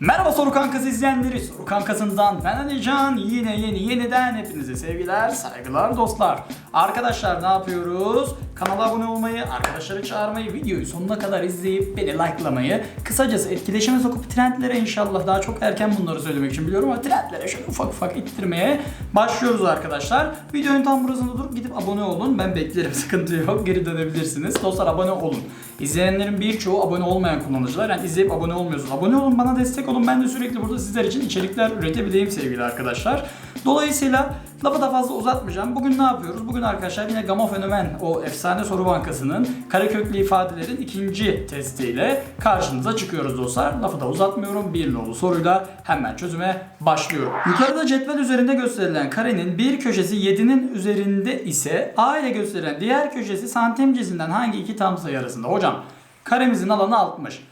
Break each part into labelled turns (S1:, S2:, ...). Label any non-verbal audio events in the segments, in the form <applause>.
S1: Merhaba Soru Kankası izleyenleri, Soru Kankası'ndan ben Alican. Yine yeni yeniden hepinize sevgiler, saygılar dostlar. Arkadaşlar ne yapıyoruz? Kanala abone olmayı, arkadaşları çağırmayı, videoyu sonuna kadar izleyip beni likelamayı, kısacası etkileşime sokup trendlere inşallah daha çok erken bunları söylemek için biliyorum ama trendlere şöyle ufak ufak ittirmeye başlıyoruz arkadaşlar. Videonun tam burasında durup gidip abone olun. Ben beklerim <laughs> sıkıntı yok. Geri dönebilirsiniz. Dostlar abone olun. İzleyenlerin birçoğu abone olmayan kullanıcılar. Yani izleyip abone olmuyorsunuz. Abone olun bana destek olun. Ben de sürekli burada sizler için içerikler üretebileyim sevgili arkadaşlar. Dolayısıyla lafı da fazla uzatmayacağım. Bugün ne yapıyoruz? Bugün arkadaşlar yine Gamma Fenomen o efsane soru bankasının kareköklü ifadelerin ikinci testiyle karşınıza çıkıyoruz dostlar. Lafı da uzatmıyorum. Bir nolu soruyla hemen çözüme başlıyorum. Yukarıda cetvel üzerinde gösterilen karenin bir köşesi 7'nin üzerinde ise A ile gösterilen diğer köşesi santim cinsinden hangi iki tam sayı arasında? Hocam karemizin alanı 60.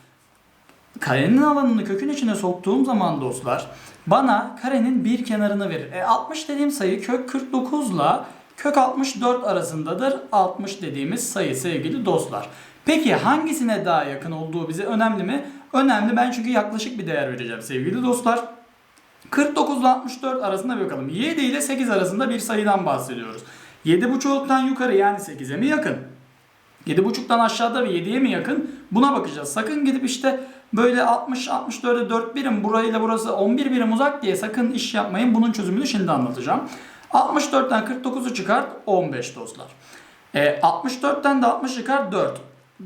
S1: Karenin alanını kökün içine soktuğum zaman dostlar bana karenin bir kenarını verir. E 60 dediğim sayı kök 49 ile kök 64 arasındadır. 60 dediğimiz sayı sevgili dostlar. Peki hangisine daha yakın olduğu bize önemli mi? Önemli ben çünkü yaklaşık bir değer vereceğim sevgili dostlar. 49 ile 64 arasında bir bakalım. 7 ile 8 arasında bir sayıdan bahsediyoruz. 7.5'tan yukarı yani 8'e mi yakın? 7.5'tan aşağıda ve 7'ye mi yakın? Buna bakacağız. Sakın gidip işte böyle 60 64'e 4 birim burayla burası 11 birim uzak diye sakın iş yapmayın. Bunun çözümünü şimdi anlatacağım. 64'ten 49'u çıkart 15 dostlar. E, 64'ten de 60 çıkart 4.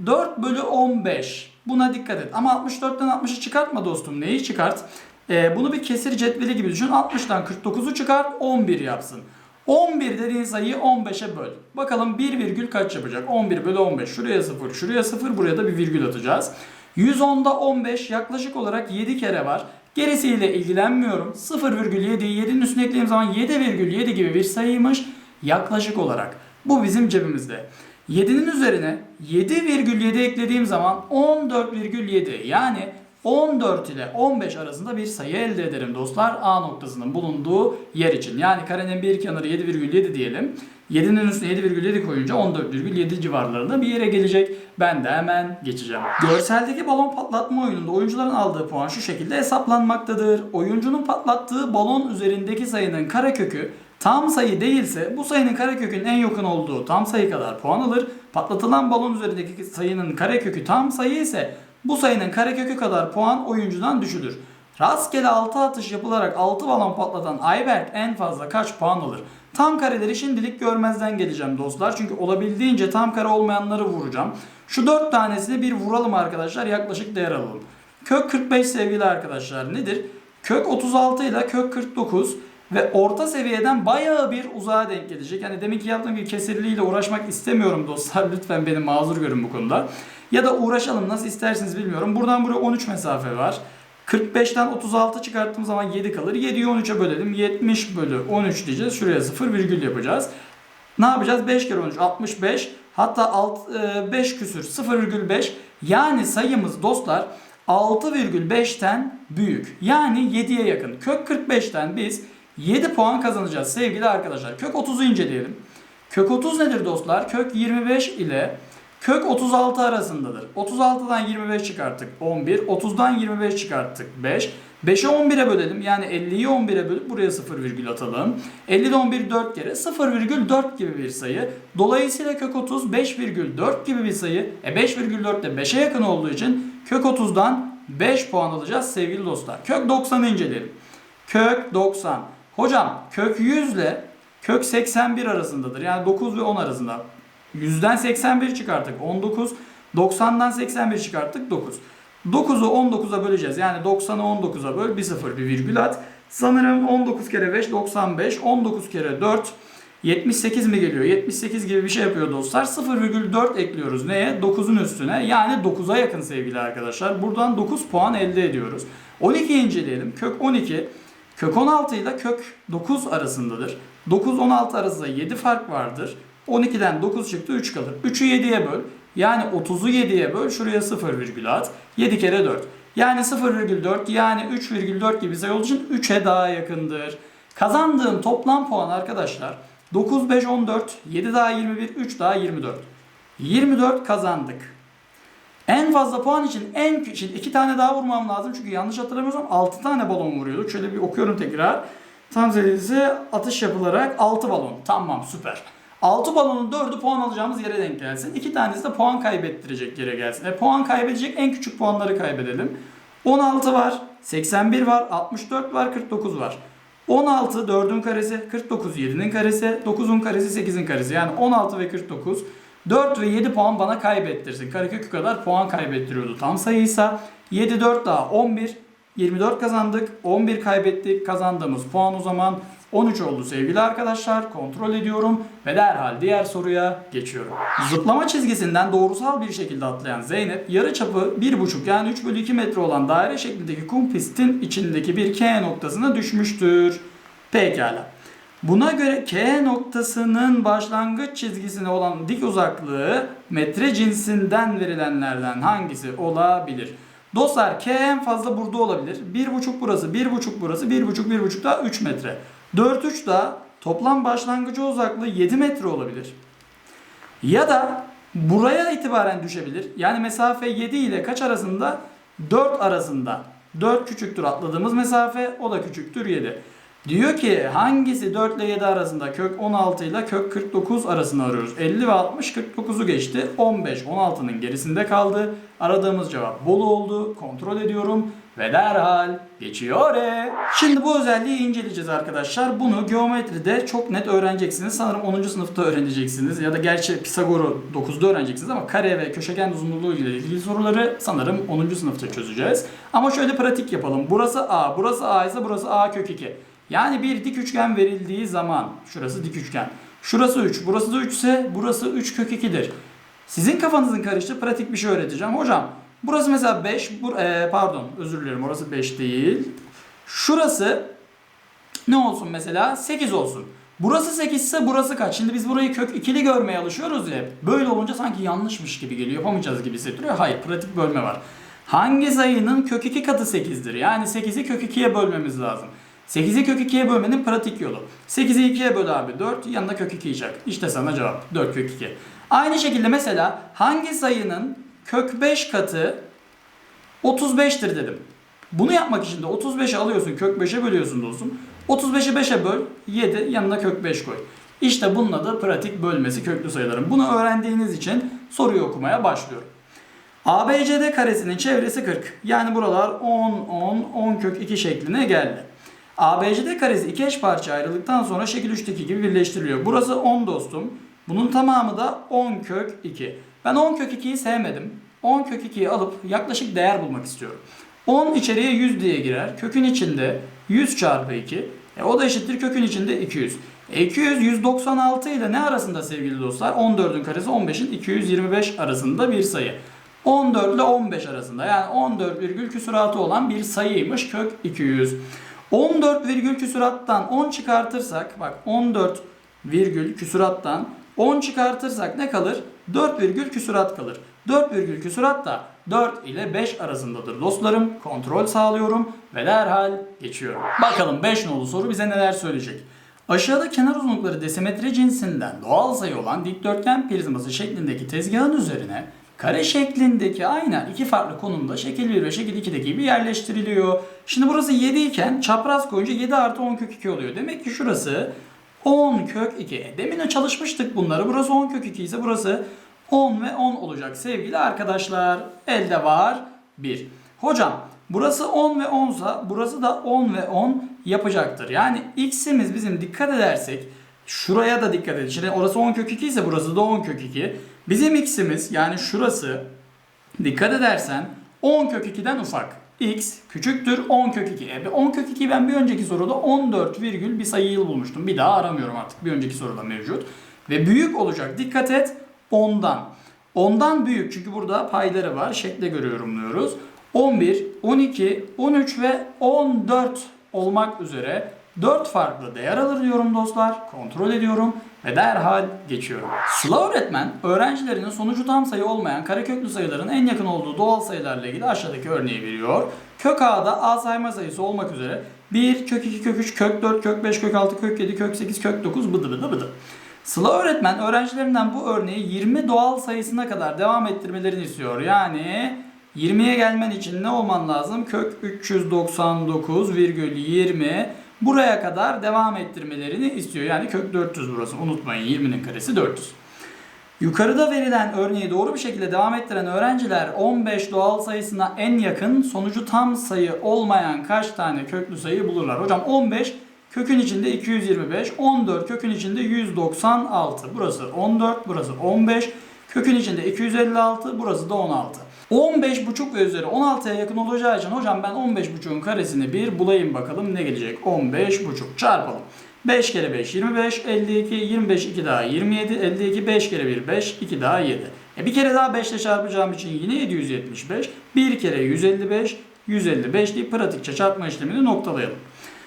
S1: 4 bölü 15. Buna dikkat et. Ama 64'ten 60'ı çıkartma dostum. Neyi çıkart? E, bunu bir kesir cetveli gibi düşün. 60'tan 49'u çıkart 11 yapsın. 11 dediğin sayıyı 15'e böl. Bakalım 1 virgül kaç yapacak? 11 bölü 15. Şuraya 0, şuraya 0, buraya da bir virgül atacağız. 110'da 15 yaklaşık olarak 7 kere var. Gerisiyle ilgilenmiyorum. 0,7'yi 7'nin üstüne eklediğim zaman 7,7 gibi bir sayıymış yaklaşık olarak. Bu bizim cebimizde. 7'nin üzerine 7,7 eklediğim zaman 14,7 yani 14 ile 15 arasında bir sayı elde ederim dostlar A noktasının bulunduğu yer için. Yani karenin bir kenarı 7,7 diyelim. 7'nin üstüne 7,7 koyunca 14,7 civarlarında bir yere gelecek. Ben de hemen geçeceğim. Görseldeki balon patlatma oyununda oyuncuların aldığı puan şu şekilde hesaplanmaktadır. Oyuncunun patlattığı balon üzerindeki sayının karekökü tam sayı değilse bu sayının karekökün en yakın olduğu tam sayı kadar puan alır. Patlatılan balon üzerindeki sayının karekökü tam sayı ise bu sayının karekökü kadar puan oyuncudan düşülür. Rastgele 6 atış yapılarak 6 balon patlatan Ayberk en fazla kaç puan alır? Tam kareleri şimdilik görmezden geleceğim dostlar. Çünkü olabildiğince tam kare olmayanları vuracağım. Şu 4 tanesini bir vuralım arkadaşlar. Yaklaşık değer alalım. Kök 45 sevgili arkadaşlar nedir? Kök 36 ile kök 49 ve orta seviyeden bayağı bir uzağa denk gelecek. Yani demek ki yaptığım gibi kesirliğiyle uğraşmak istemiyorum dostlar. Lütfen beni mazur görün bu konuda. Ya da uğraşalım nasıl isterseniz bilmiyorum. Buradan buraya 13 mesafe var. 45'ten 36 çıkarttığım zaman 7 kalır. 7'yi 13'e bölelim. 70 bölü 13 diyeceğiz. Şuraya 0 virgül yapacağız. Ne yapacağız? 5 kere 13 65. Hatta 6, 5 küsür 0,5. Yani sayımız dostlar 6,5'ten büyük. Yani 7'ye yakın. Kök 45'ten biz 7 puan kazanacağız sevgili arkadaşlar. Kök 30'u inceleyelim. Kök 30 nedir dostlar? Kök 25 ile kök 36 arasındadır. 36'dan 25 çıkarttık 11. 30'dan 25 çıkarttık 5. 5'i 11'e bölelim. Yani 50'yi 11'e bölüp buraya 0 virgül atalım. 50'de 11 4 kere 0,4 gibi bir sayı. Dolayısıyla kök 30 5,4 gibi bir sayı. E 5,4 de 5'e yakın olduğu için kök 30'dan 5 puan alacağız sevgili dostlar. Kök 90'ı inceleyelim. Kök 90. Hocam kök 100 ile kök 81 arasındadır. Yani 9 ve 10 arasında. 100'den 81 çıkarttık 19. 90'dan 81 çıkarttık 9. 9'u 19'a böleceğiz. Yani 90'ı 19'a böl bir sıfır bir virgül at. Sanırım 19 kere 5 95. 19 kere 4 78 mi geliyor? 78 gibi bir şey yapıyor dostlar. 0,4 ekliyoruz. Neye? 9'un üstüne. Yani 9'a yakın sevgili arkadaşlar. Buradan 9 puan elde ediyoruz. 12 inceleyelim. Kök 12 kök 16 ile kök 9 arasındadır. 9-16 arasında 7 fark vardır. 12'den 9 çıktı 3 kalır. 3'ü 7'ye böl. Yani 30'u 7'ye böl. Şuraya 0 virgül at. 7 kere 4. Yani 0,4 yani 3,4 gibi sayı olduğu için 3'e daha yakındır. Kazandığım toplam puan arkadaşlar 9, 5, 14, 7 daha 21, 3 daha 24. 24 kazandık. En fazla puan için en şimdi iki tane daha vurmam lazım çünkü yanlış hatırlamıyorsam 6 tane balon vuruyorduk. Şöyle bir okuyorum tekrar. Tam atış yapılarak 6 balon. Tamam süper. 6 balonun 4'ü puan alacağımız yere denk gelsin. 2 tanesi de puan kaybettirecek yere gelsin. E, puan kaybedecek en küçük puanları kaybedelim. 16 var, 81 var, 64 var, 49 var. 16 4'ün karesi, 49 7'nin karesi, 9'un karesi 8'in karesi. Yani 16 ve 49 4 ve 7 puan bana kaybettirsin. Karekökü kadar puan kaybettiriyordu tam sayıysa. 7 4 daha 11. 24 kazandık. 11 kaybettik. Kazandığımız puan o zaman 13 oldu sevgili arkadaşlar. Kontrol ediyorum ve derhal diğer soruya geçiyorum. Zıplama çizgisinden doğrusal bir şekilde atlayan Zeynep yarı çapı 1,5 yani 3 bölü 2 metre olan daire şeklindeki kum pistin içindeki bir K noktasına düşmüştür. Pekala. Buna göre K noktasının başlangıç çizgisine olan dik uzaklığı metre cinsinden verilenlerden hangisi olabilir? Dostlar K en fazla burada olabilir. 1,5 burası, 1,5 burası, 1,5 1,5 daha 3 metre. 4 3 da toplam başlangıcı uzaklığı 7 metre olabilir. Ya da buraya itibaren düşebilir. Yani mesafe 7 ile kaç arasında? 4 arasında. 4 küçüktür atladığımız mesafe, o da küçüktür 7. Diyor ki hangisi 4 ile 7 arasında kök 16 ile kök 49 arasını arıyoruz. 50 ve 60 49'u geçti. 15 16'nın gerisinde kaldı. Aradığımız cevap Bolu oldu. Kontrol ediyorum ve derhal geçiyor. E. Şimdi bu özelliği inceleyeceğiz arkadaşlar. Bunu geometride çok net öğreneceksiniz. Sanırım 10. sınıfta öğreneceksiniz. Ya da gerçi Pisagor'u 9'da öğreneceksiniz ama kare ve köşegen uzunluğu ile ilgili soruları sanırım 10. sınıfta çözeceğiz. Ama şöyle pratik yapalım. Burası A, burası A ise burası A kök 2. Yani bir dik üçgen verildiği zaman şurası dik üçgen. Şurası 3, burası da 3 ise burası 3 kök 2'dir. Sizin kafanızın karıştığı pratik bir şey öğreteceğim. Hocam burası mesela 5, bur e, pardon özür dilerim orası 5 değil. Şurası ne olsun mesela 8 olsun. Burası 8 ise burası kaç? Şimdi biz burayı kök ikili görmeye alışıyoruz ya. Böyle olunca sanki yanlışmış gibi geliyor. Yapamayacağız gibi hissettiriyor. Hayır pratik bölme var. Hangi sayının kök 2 katı 8'dir? Yani 8'i kök 2'ye bölmemiz lazım. 8'i kök 2'ye bölmenin pratik yolu. 8'i 2'ye böl abi 4 yanına kök 2 yiyecek. İşte sana cevap 4 kök 2. Aynı şekilde mesela hangi sayının kök 5 katı 35'tir dedim. Bunu yapmak için de 35'i alıyorsun kök 5'e bölüyorsun dostum. 35'i 5'e böl 7 yanına kök 5 koy. İşte bunun adı pratik bölmesi köklü sayıların. Bunu öğrendiğiniz için soruyu okumaya başlıyorum. ABCD karesinin çevresi 40. Yani buralar 10, 10, 10 kök 2 şekline geldi. ABCD karesi iki eş parça ayrıldıktan sonra şekil 3'teki gibi birleştiriliyor. Burası 10 dostum. Bunun tamamı da 10 kök 2. Ben 10 kök 2'yi sevmedim. 10 kök 2'yi alıp yaklaşık değer bulmak istiyorum. 10 içeriye 100 diye girer. Kökün içinde 100 çarpı 2. E, o da eşittir kökün içinde 200. E, 200 196 ile ne arasında sevgili dostlar? 14'ün karesi 15'in 225 arasında bir sayı. 14 ile 15 arasında yani 14 virgül küsuratı olan bir sayıymış kök 200. 14 virgül küsurattan 10 çıkartırsak bak 14 virgül küsurattan 10 çıkartırsak ne kalır? 4 virgül küsurat kalır. 4 virgül küsurat da 4 ile 5 arasındadır dostlarım. Kontrol sağlıyorum ve derhal geçiyorum. Bakalım 5 nolu soru bize neler söyleyecek. Aşağıda kenar uzunlukları desimetre cinsinden doğal sayı olan dikdörtgen prizması şeklindeki tezgahın üzerine kare şeklindeki ayna iki farklı konumda şekil 1 ve şekil 2'deki gibi yerleştiriliyor. Şimdi burası 7 iken çapraz koyunca 7 artı 10 kök 2 oluyor. Demek ki şurası 10 kök 2. E, Demin çalışmıştık bunları. Burası 10 kök 2 ise burası 10 ve 10 olacak sevgili arkadaşlar. Elde var 1. Hocam burası 10 ve 10 sa burası da 10 ve 10 yapacaktır. Yani x'imiz bizim dikkat edersek şuraya da dikkat edin. Şimdi orası 10 kök 2 ise burası da 10 kök 2. Bizim x'imiz yani şurası dikkat edersen 10 kök 2'den ufak. X küçüktür 10 kök 2. E, 10 kök 2'yi ben bir önceki soruda 14 virgül bir sayı yıl bulmuştum. Bir daha aramıyorum artık. Bir önceki soruda mevcut. Ve büyük olacak. Dikkat et 10'dan. 10'dan büyük çünkü burada payları var. Şekle göre yorumluyoruz. 11, 12, 13 ve 14 olmak üzere 4 farklı değer alır diyorum dostlar. Kontrol ediyorum ve derhal geçiyorum. Sıla öğretmen öğrencilerinin sonucu tam sayı olmayan kareköklü sayıların en yakın olduğu doğal sayılarla ilgili aşağıdaki örneği veriyor. Kök A'da A sayma sayısı olmak üzere 1, kök 2, kök 3, kök 4, kök 5, kök 6, kök 7, kök 8, kök 9 bıdı bıdı bıdı. Sıla öğretmen öğrencilerinden bu örneği 20 doğal sayısına kadar devam ettirmelerini istiyor. Yani 20'ye gelmen için ne olman lazım? Kök 399,20 buraya kadar devam ettirmelerini istiyor. Yani kök 400 burası. Unutmayın 20'nin karesi 400. Yukarıda verilen örneği doğru bir şekilde devam ettiren öğrenciler 15 doğal sayısına en yakın sonucu tam sayı olmayan kaç tane köklü sayı bulurlar? Hocam 15 kökün içinde 225, 14 kökün içinde 196. Burası 14, burası 15. Kökün içinde 256, burası da 16. 15 buçuk ve üzeri 16'ya yakın olacağı için hocam ben 15 buçuğun karesini bir bulayım bakalım ne gelecek? 15 buçuk çarpalım. 5 kere 5 25, 52, 25 2 daha 27, 52 5 kere 1 5, 2 daha 7. E bir kere daha 5 ile çarpacağım için yine 775. Bir kere 155, 155 deyip pratikçe çarpma işlemini noktalayalım.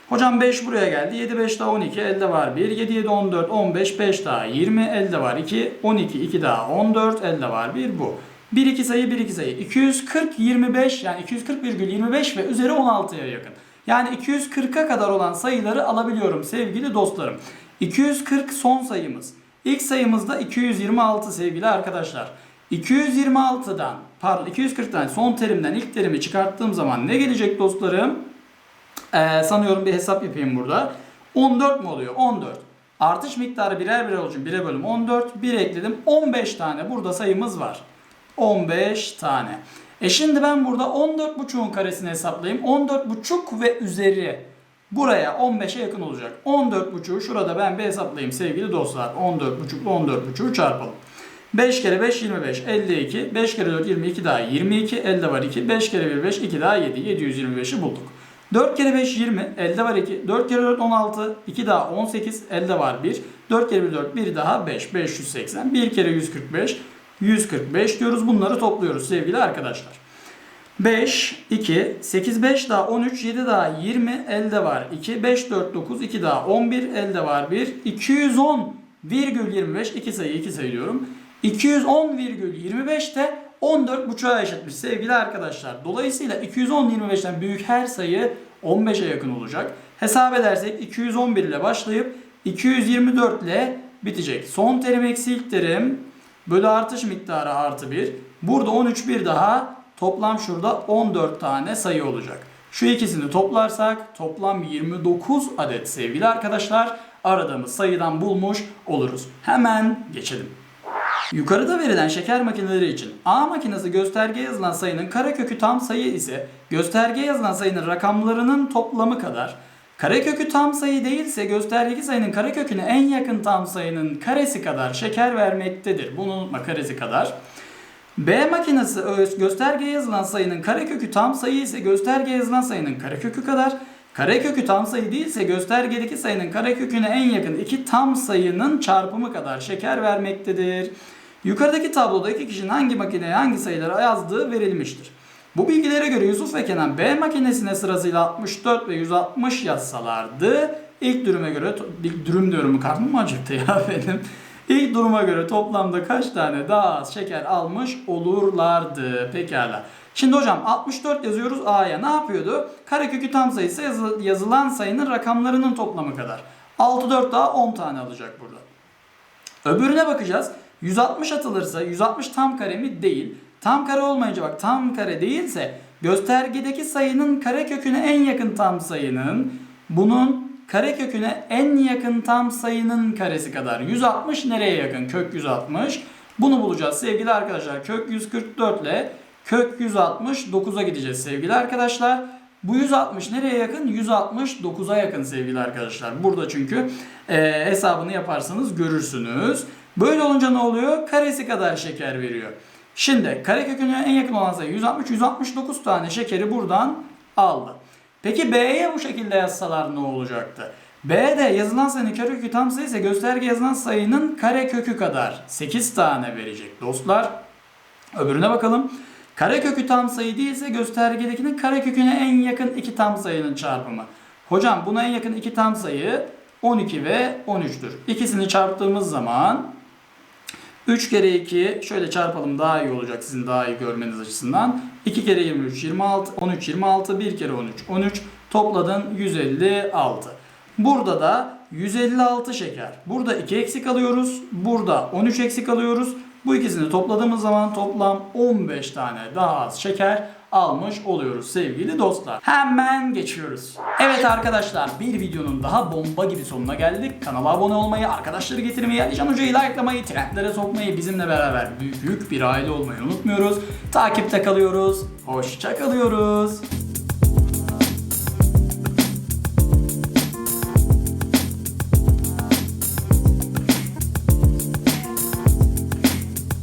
S1: Hocam 5 buraya geldi. 7 5 daha 12 elde var 1. 7 7 14 15 5 daha 20 elde var 2. 12 2 daha 14 elde var 1 bu. 1 2 sayı 1 2 sayı. 240 25 yani 240,25 ve üzeri 16'ya yakın. Yani 240'a kadar olan sayıları alabiliyorum sevgili dostlarım. 240 son sayımız. İlk sayımızda 226 sevgili arkadaşlar. 226'dan pardon 240'tan son terimden ilk terimi çıkarttığım zaman ne gelecek dostlarım? Ee, sanıyorum bir hesap yapayım burada. 14 mu oluyor? 14. Artış miktarı birer birer olacak. 1'e bölüm 14. 1 ekledim. 15 tane burada sayımız var. 15 tane. E şimdi ben burada 14.5'un karesini hesaplayayım. 14.5 ve üzeri buraya 15'e yakın olacak. 14.5'u şurada ben bir hesaplayayım sevgili dostlar. 14.5 ile 14.5'u çarpalım. 5 kere 5 25 52 5 kere 4 22 daha 22 elde var 2 5 kere 1 5 2 daha 7 725'i bulduk. 4 kere 5 20 elde var 2 4 kere 4 16 2 daha 18 elde var 1 4 kere 1 4 1 daha 5 580 1 kere 145 145 diyoruz bunları topluyoruz sevgili arkadaşlar. 5, 2, 8, 5 daha 13, 7 daha 20 elde var 2, 5, 4, 9, 2 daha 11 elde var 1, 210 virgül 25 2 sayı 2 sayı diyorum. 210 virgül 25 de 14 buçuğa eşitmiş sevgili arkadaşlar. Dolayısıyla 210 25'ten büyük her sayı 15'e yakın olacak. Hesap edersek 211 ile başlayıp 224 ile bitecek. Son terim eksi ilk terim bölü artış miktarı artı 1. Burada 13 bir daha toplam şurada 14 tane sayı olacak. Şu ikisini toplarsak toplam 29 adet sevgili arkadaşlar aradığımız sayıdan bulmuş oluruz. Hemen geçelim. Yukarıda verilen şeker makineleri için A makinesi göstergeye yazılan sayının karekökü tam sayı ise göstergeye yazılan sayının rakamlarının toplamı kadar karekökü tam sayı değilse göstergedeki sayının kareköküne en yakın tam sayının karesi kadar şeker vermektedir. Bunu unutma karesi kadar. B makinesi göstergeye yazılan sayının karekökü tam sayı ise göstergeye yazılan sayının karekökü kadar. Karekökü tam sayı değilse göstergedeki sayının kareköküne en yakın iki tam sayının çarpımı kadar şeker vermektedir. Yukarıdaki tabloda iki kişinin hangi makineye hangi sayıları yazdığı verilmiştir. Bu bilgilere göre Yusuf ve Kenan B makinesine sırasıyla 64 ve 160 yazsalardı ilk duruma göre ilk durum diyorum karnım mı acıktı ya <laughs> benim. İlk duruma göre toplamda kaç tane daha az şeker almış olurlardı? Pekala. Şimdi hocam 64 yazıyoruz A'ya. Ne yapıyordu? Karekökü tam sayısı yazı- yazılan sayının rakamlarının toplamı kadar. 6 4 daha 10 tane alacak burada. Öbürüne bakacağız. 160 atılırsa 160 tam kare mi? Değil. Tam kare olmayınca bak tam kare değilse göstergedeki sayının kareköküne en yakın tam sayının bunun kareköküne en yakın tam sayının karesi kadar. 160 nereye yakın? Kök 160. Bunu bulacağız sevgili arkadaşlar. Kök 144 ile kök 169'a gideceğiz sevgili arkadaşlar. Bu 160 nereye yakın? 169'a yakın sevgili arkadaşlar. Burada çünkü e, hesabını yaparsanız görürsünüz. Böyle olunca ne oluyor? Karesi kadar şeker veriyor. Şimdi kareköküne en yakın olan sayı 160 169 tane şekeri buradan aldı. Peki B'ye bu şekilde yazsalar ne olacaktı? B'de yazılan sayının karekökü tam sayı ise gösterge yazılan sayının karekökü kadar 8 tane verecek dostlar. Öbürüne bakalım. Karekökü tam sayı değilse göstergedekinin kareköküne en yakın iki tam sayının çarpımı. Hocam buna en yakın iki tam sayı 12 ve 13'tür. İkisini çarptığımız zaman 3 kere 2 şöyle çarpalım daha iyi olacak sizin daha iyi görmeniz açısından. 2 kere 23 26 13 26 1 kere 13 13 topladın 156. Burada da 156 şeker. Burada 2 eksik alıyoruz. Burada 13 eksik alıyoruz. Bu ikisini topladığımız zaman toplam 15 tane daha az şeker almış oluyoruz sevgili dostlar. Hemen geçiyoruz. Evet arkadaşlar bir videonun daha bomba gibi sonuna geldik. Kanala abone olmayı, arkadaşları getirmeyi, Alican Hoca'yı likelamayı, trendlere sokmayı, bizimle beraber büyük, bir aile olmayı unutmuyoruz. Takipte kalıyoruz. Hoşça kalıyoruz.